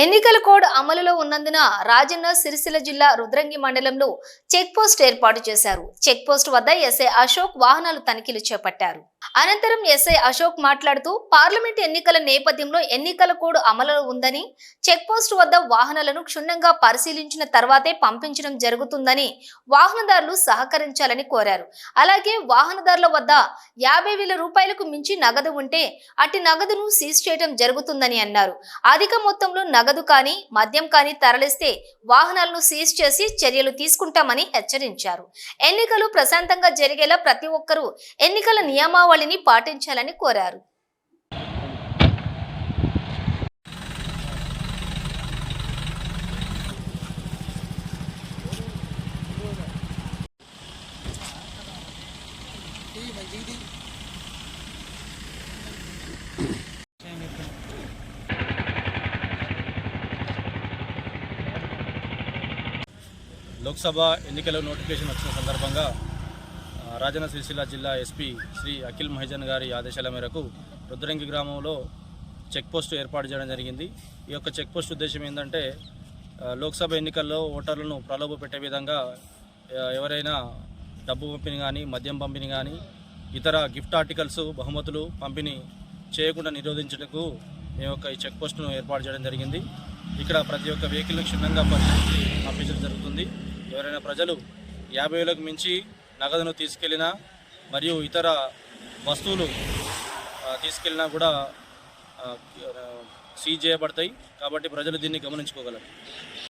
ఎన్నికల కోడ్ అమలులో ఉన్నందున రాజన్న సిరిసిల్ల జిల్లా రుద్రంగి మండలంలో చెక్పోస్ట్ ఏర్పాటు చేశారు. చెక్పోస్ట్ వద్ద ఎస్ఐ అశోక్ వాహనాలు తనిఖీలు చేపట్టారు. అనంతరం ఎస్ఐ అశోక్ మాట్లాడుతూ పార్లమెంట్ ఎన్నికల నేపథ్యంలో ఎన్నికల కోడ్ అమలులో ఉందని చెక్పోస్ట్ వద్ద వాహనాలను క్షుణ్ణంగా పరిశీలించిన తర్వాతే పంపించడం జరుగుతుందని వాహనదారులు సహకరించాలని కోరారు. అలాగే వాహనదారుల వద్ద యాభై వేల రూపాయలకు మించి నగదు ఉంటే అట్టి నగదును సీజ్ చేయడం జరుగుతుందని అన్నారు. అధిక మొత్తంలో నగదు కానీ మద్యం కానీ తరలిస్తే వాహనాలను సీజ్ చేసి చర్యలు తీసుకుంటామని హెచ్చరించారు. ఎన్నికలు ప్రశాంతంగా జరిగేలా ప్రతి ఒక్కరూ ఎన్నికల నియమావళిని పాటించాలని కోరారు. లోక్సభ ఎన్నికల నోటిఫికేషన్ వచ్చిన సందర్భంగా రాజన్న సిరిసిల్ల జిల్లా ఎస్పీ శ్రీ అఖిల్ మహజన్ గారి ఆదేశాల మేరకు రుద్రంగి గ్రామంలో చెక్పోస్ట్ ఏర్పాటు చేయడం జరిగింది. ఈ యొక్క చెక్ పోస్ట్ ఉద్దేశం ఏంటంటే లోక్సభ ఎన్నికల్లో ఓటర్లను ప్రలోభ పెట్టే విధంగా ఎవరైనా డబ్బు పంపిణీ కానీ మద్యం పంపిణీ కానీ ఇతర గిఫ్ట్ ఆర్టికల్స్ బహుమతులు పంపిణీ చేయకుండా నిరోధించటకు మేము యొక్క ఈ చెక్ పోస్ట్ను ఏర్పాటు చేయడం జరిగింది. ఇక్కడ ప్రతి ఒక్క వెహికల్ను క్షుణ్ణంగా పరిశీలించి పంపించడం జరుగుతుంది. ఎవరైనా ప్రజలు యాభై వేలకు మించి నగదును తీసుకెళ్ళినా మరియు ఇతర వస్తువులు తీసుకెళ్ళినా కూడా సీజ్ చేయబడతాయి. కాబట్టి ప్రజలు దీన్ని గమనించుకోగలరు.